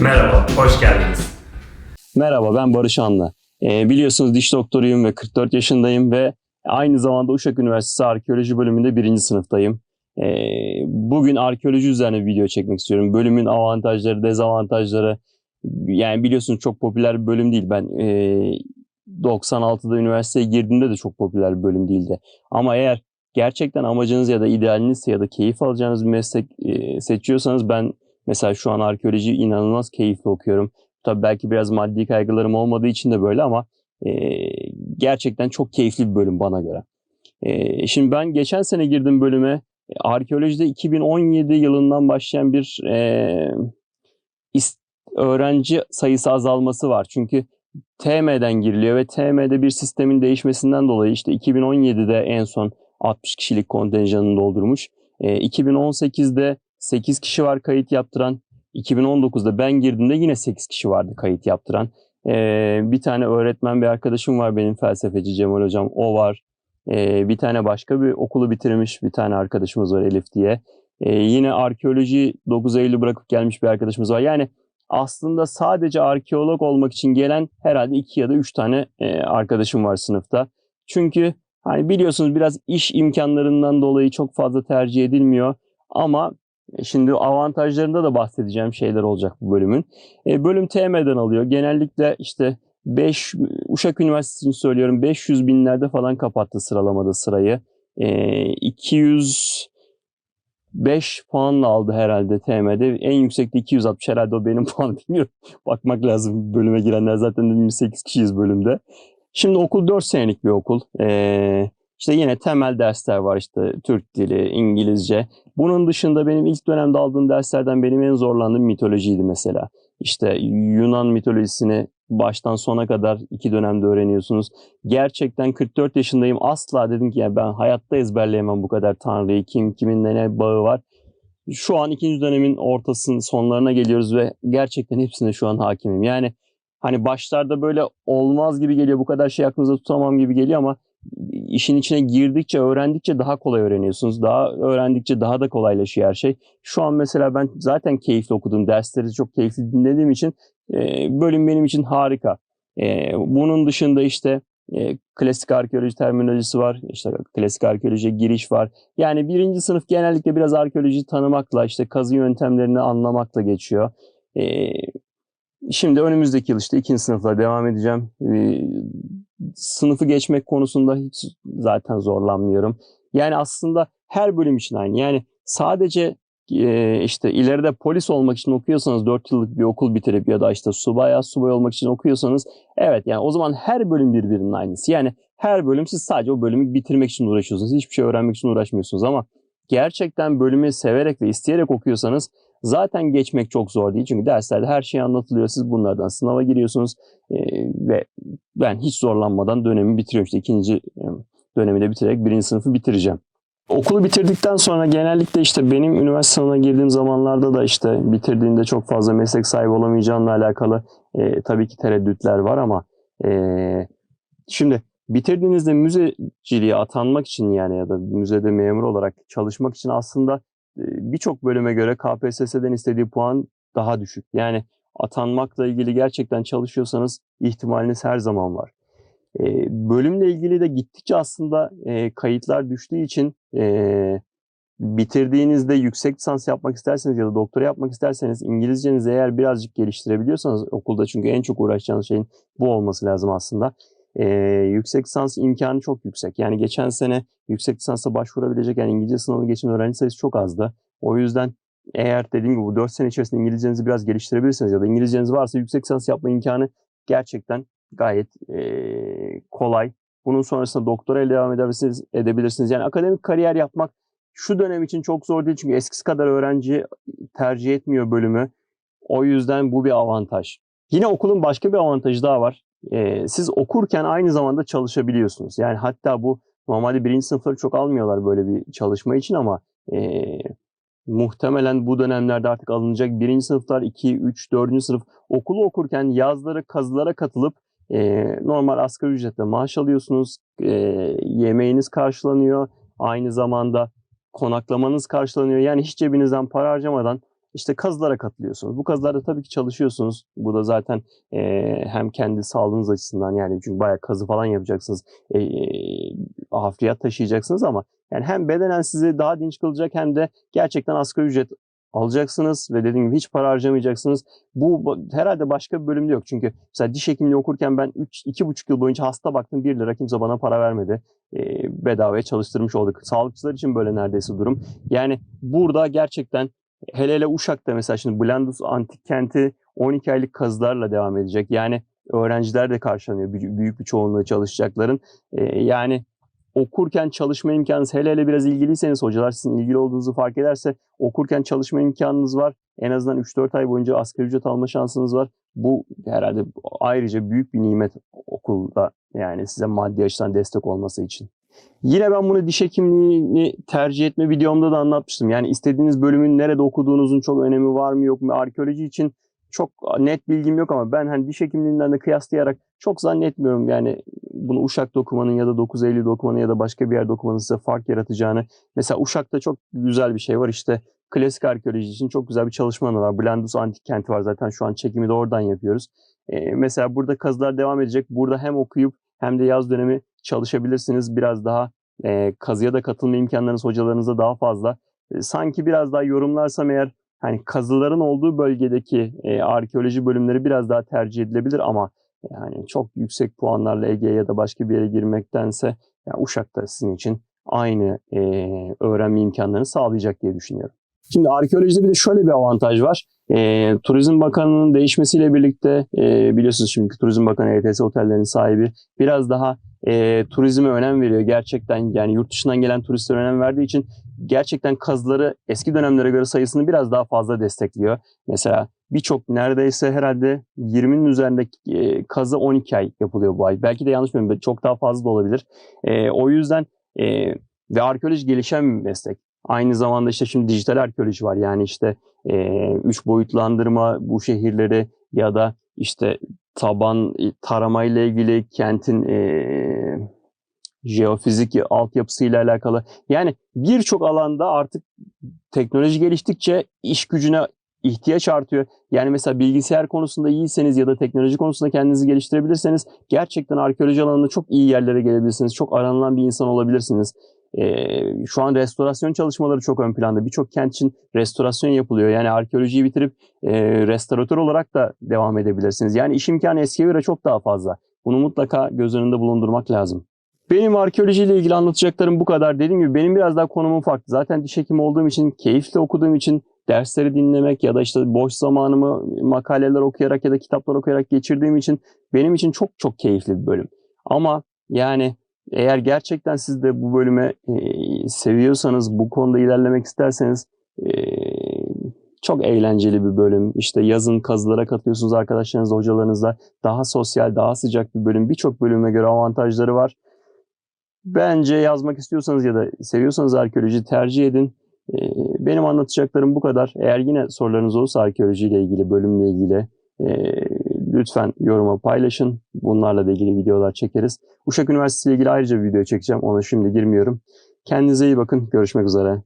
Merhaba, hoş geldiniz. Merhaba ben Barış Anlı. Ee, biliyorsunuz diş doktoruyum ve 44 yaşındayım ve aynı zamanda Uşak Üniversitesi Arkeoloji bölümünde birinci sınıftayım. Ee, bugün arkeoloji üzerine bir video çekmek istiyorum. Bölümün avantajları, dezavantajları. Yani biliyorsunuz çok popüler bir bölüm değil. Ben e, 96'da üniversiteye girdiğimde de çok popüler bir bölüm değildi. Ama eğer gerçekten amacınız ya da idealinizse ya da keyif alacağınız bir meslek e, seçiyorsanız ben mesela şu an arkeoloji inanılmaz keyifli okuyorum. Tabii belki biraz maddi kaygılarım olmadığı için de böyle ama e, gerçekten çok keyifli bir bölüm bana göre. E, şimdi ben geçen sene girdim bölüme. Arkeolojide 2017 yılından başlayan bir e, öğrenci sayısı azalması var. Çünkü TM'den giriliyor ve TM'de bir sistemin değişmesinden dolayı işte 2017'de en son 60 kişilik kontenjanını doldurmuş. E, 2018'de 8 kişi var kayıt yaptıran. 2019'da ben girdiğimde yine 8 kişi vardı kayıt yaptıran. Ee, bir tane öğretmen bir arkadaşım var benim felsefeci Cemal Hocam. O var. Ee, bir tane başka bir okulu bitirmiş bir tane arkadaşımız var Elif diye. Ee, yine arkeoloji 9 Eylül bırakıp gelmiş bir arkadaşımız var. Yani aslında sadece arkeolog olmak için gelen herhalde 2 ya da 3 tane e, arkadaşım var sınıfta. Çünkü hani biliyorsunuz biraz iş imkanlarından dolayı çok fazla tercih edilmiyor. Ama Şimdi avantajlarında da bahsedeceğim şeyler olacak bu bölümün. E, bölüm TM'den alıyor. Genellikle işte 5 Uşak Üniversitesi için söylüyorum 500 binlerde falan kapattı sıralamada sırayı. E, 205 puanla aldı herhalde TM'de. En yüksekte 260 herhalde o benim puanım bilmiyorum. Bakmak lazım bölüme girenler zaten dediğim 8 kişiyiz bölümde. Şimdi okul 4 senelik bir okul. Ee, işte yine temel dersler var işte Türk dili, İngilizce. Bunun dışında benim ilk dönemde aldığım derslerden benim en zorlandığım mitolojiydi mesela. İşte Yunan mitolojisini baştan sona kadar iki dönemde öğreniyorsunuz. Gerçekten 44 yaşındayım. Asla dedim ki ya ben hayatta ezberleyemem bu kadar Tanrı'yı. Kim kiminle ne bağı var. Şu an ikinci dönemin ortasının sonlarına geliyoruz ve gerçekten hepsine şu an hakimim. Yani hani başlarda böyle olmaz gibi geliyor. Bu kadar şey aklınızda tutamam gibi geliyor ama işin içine girdikçe, öğrendikçe daha kolay öğreniyorsunuz. Daha öğrendikçe daha da kolaylaşıyor her şey. Şu an mesela ben zaten keyifli okudum. Dersleri çok keyifli dinlediğim için e, bölüm benim için harika. E, bunun dışında işte e, klasik arkeoloji terminolojisi var. İşte klasik arkeolojiye giriş var. Yani birinci sınıf genellikle biraz arkeoloji tanımakla, işte kazı yöntemlerini anlamakla geçiyor. E, şimdi önümüzdeki yıl işte ikinci sınıfla devam edeceğim. E, sınıfı geçmek konusunda hiç zaten zorlanmıyorum. Yani aslında her bölüm için aynı. Yani sadece e, işte ileride polis olmak için okuyorsanız 4 yıllık bir okul bitirip ya da işte subay subay olmak için okuyorsanız evet yani o zaman her bölüm birbirinin aynısı. Yani her bölüm siz sadece o bölümü bitirmek için uğraşıyorsunuz. Hiçbir şey öğrenmek için uğraşmıyorsunuz ama gerçekten bölümü severek ve isteyerek okuyorsanız zaten geçmek çok zor değil. Çünkü derslerde her şey anlatılıyor. Siz bunlardan sınava giriyorsunuz ee, ve ben hiç zorlanmadan dönemi bitiriyorum. İşte ikinci e, dönemi de bitirerek birinci sınıfı bitireceğim. Okulu bitirdikten sonra genellikle işte benim üniversite sınavına girdiğim zamanlarda da işte bitirdiğinde çok fazla meslek sahibi olamayacağınla alakalı e, tabii ki tereddütler var ama e, şimdi bitirdiğinizde müzeciliğe atanmak için yani ya da müzede memur olarak çalışmak için aslında e, birçok bölüme göre KPSS'den istediği puan daha düşük. Yani atanmakla ilgili gerçekten çalışıyorsanız ihtimaliniz her zaman var. E, bölümle ilgili de gittikçe aslında e, kayıtlar düştüğü için bitirdiğinizde yüksek lisans yapmak isterseniz ya da doktora yapmak isterseniz İngilizcenizi eğer birazcık geliştirebiliyorsanız okulda çünkü en çok uğraşacağınız şeyin bu olması lazım aslında. E, yüksek lisans imkanı çok yüksek. Yani geçen sene yüksek lisansa başvurabilecek yani İngilizce sınavı geçen öğrenci sayısı çok azdı. O yüzden eğer dediğim gibi bu 4 sene içerisinde İngilizcenizi biraz geliştirebilirsiniz ya da İngilizceniz varsa yüksek lisans yapma imkanı gerçekten gayet e, kolay. Bunun sonrasında doktora ile devam edebilirsiniz, edebilirsiniz. Yani akademik kariyer yapmak şu dönem için çok zor değil çünkü eskisi kadar öğrenci tercih etmiyor bölümü. O yüzden bu bir avantaj. Yine okulun başka bir avantajı daha var. Ee, siz okurken aynı zamanda çalışabiliyorsunuz. Yani hatta bu normalde birinci sınıfları çok almıyorlar böyle bir çalışma için ama e, muhtemelen bu dönemlerde artık alınacak birinci sınıflar 2, 3, 4. sınıf okulu okurken yazları kazılara katılıp e, normal asgari ücretle maaş alıyorsunuz. E, yemeğiniz karşılanıyor. Aynı zamanda konaklamanız karşılanıyor. Yani hiç cebinizden para harcamadan işte kazılara katılıyorsunuz. Bu kazılarda tabii ki çalışıyorsunuz. Bu da zaten e, hem kendi sağlığınız açısından yani çünkü bayağı kazı falan yapacaksınız. E, e, hafriyat taşıyacaksınız ama yani hem bedenen sizi daha dinç kılacak hem de gerçekten asgari ücret alacaksınız ve dediğim gibi hiç para harcamayacaksınız. Bu herhalde başka bir bölümde yok. Çünkü mesela diş hekimliği okurken ben 3 2,5 yıl boyunca hasta baktım 1 lira kimse bana para vermedi. E, bedavaya çalıştırmış olduk. Sağlıkçılar için böyle neredeyse durum. Yani burada gerçekten hele hele Uşak'ta mesela şimdi Blandus Antik Kenti 12 aylık kazılarla devam edecek. Yani öğrenciler de karşılanıyor. Büyük bir çoğunluğu çalışacakların. E, yani okurken çalışma imkanınız hele hele biraz ilgiliyseniz hocalar sizin ilgili olduğunuzu fark ederse okurken çalışma imkanınız var. En azından 3-4 ay boyunca asgari ücret alma şansınız var. Bu herhalde ayrıca büyük bir nimet okulda yani size maddi açıdan destek olması için. Yine ben bunu diş hekimliğini tercih etme videomda da anlatmıştım. Yani istediğiniz bölümün nerede okuduğunuzun çok önemi var mı yok mu? Arkeoloji için çok net bilgim yok ama ben hani diş hekimliğinden de kıyaslayarak çok zannetmiyorum yani bunu Uşak'ta okumanın ya da 9 Eylül'de okumanın ya da başka bir yerde okumanın size fark yaratacağını. Mesela Uşak'ta çok güzel bir şey var işte klasik arkeoloji için çok güzel bir çalışma var. Blandus Antik Kenti var zaten şu an çekimi de oradan yapıyoruz. Ee, mesela burada kazılar devam edecek. Burada hem okuyup hem de yaz dönemi çalışabilirsiniz. Biraz daha e, kazıya da katılma imkanlarınız hocalarınıza daha fazla. E, sanki biraz daha yorumlarsam eğer hani kazıların olduğu bölgedeki e, arkeoloji bölümleri biraz daha tercih edilebilir ama yani çok yüksek puanlarla Ege'ye ya da başka bir yere girmektense yani Uşak'ta sizin için aynı e, öğrenme imkanlarını sağlayacak diye düşünüyorum. Şimdi arkeolojide bir de şöyle bir avantaj var. E, Turizm Bakanı'nın değişmesiyle birlikte e, biliyorsunuz şimdi Turizm Bakanı ETS otellerinin sahibi biraz daha e, turizme önem veriyor. Gerçekten yani yurt dışından gelen turistlere önem verdiği için gerçekten kazıları eski dönemlere göre sayısını biraz daha fazla destekliyor. Mesela birçok neredeyse herhalde 20'nin üzerinde e, kazı 12 ay yapılıyor bu ay. Belki de yanlış bilmiyorum. Çok daha fazla da olabilir. E, o yüzden e, ve arkeoloji gelişen bir meslek. Aynı zamanda işte şimdi dijital arkeoloji var. Yani işte üç boyutlandırma bu şehirleri ya da işte taban e, tarama ile ilgili kentin jeofizik altyapısıyla alakalı. Yani birçok alanda artık teknoloji geliştikçe iş gücüne ihtiyaç artıyor. Yani mesela bilgisayar konusunda iyiyseniz ya da teknoloji konusunda kendinizi geliştirebilirseniz gerçekten arkeoloji alanında çok iyi yerlere gelebilirsiniz. Çok aranılan bir insan olabilirsiniz. Ee, şu an restorasyon çalışmaları çok ön planda. Birçok kent için restorasyon yapılıyor. Yani arkeolojiyi bitirip e, restoratör olarak da devam edebilirsiniz. Yani iş imkanı eskiye göre çok daha fazla. Bunu mutlaka göz önünde bulundurmak lazım. Benim arkeolojiyle ilgili anlatacaklarım bu kadar. Dediğim gibi benim biraz daha konumum farklı. Zaten diş hekimi olduğum için, keyifle okuduğum için dersleri dinlemek ya da işte boş zamanımı makaleler okuyarak ya da kitaplar okuyarak geçirdiğim için benim için çok çok keyifli bir bölüm. Ama yani eğer gerçekten siz de bu bölüme e, seviyorsanız, bu konuda ilerlemek isterseniz e, çok eğlenceli bir bölüm. İşte yazın kazılara katılıyorsunuz arkadaşlarınızla, hocalarınızla. Daha sosyal, daha sıcak bir bölüm. Birçok bölüme göre avantajları var. Bence yazmak istiyorsanız ya da seviyorsanız arkeoloji tercih edin. Ee, Benim anlatacaklarım bu kadar. Eğer yine sorularınız olursa arkeolojiyle ilgili, bölümle ilgili e, lütfen yoruma paylaşın. Bunlarla da ilgili videolar çekeriz. Uşak Üniversitesi ile ilgili ayrıca bir video çekeceğim. Ona şimdi girmiyorum. Kendinize iyi bakın. Görüşmek üzere.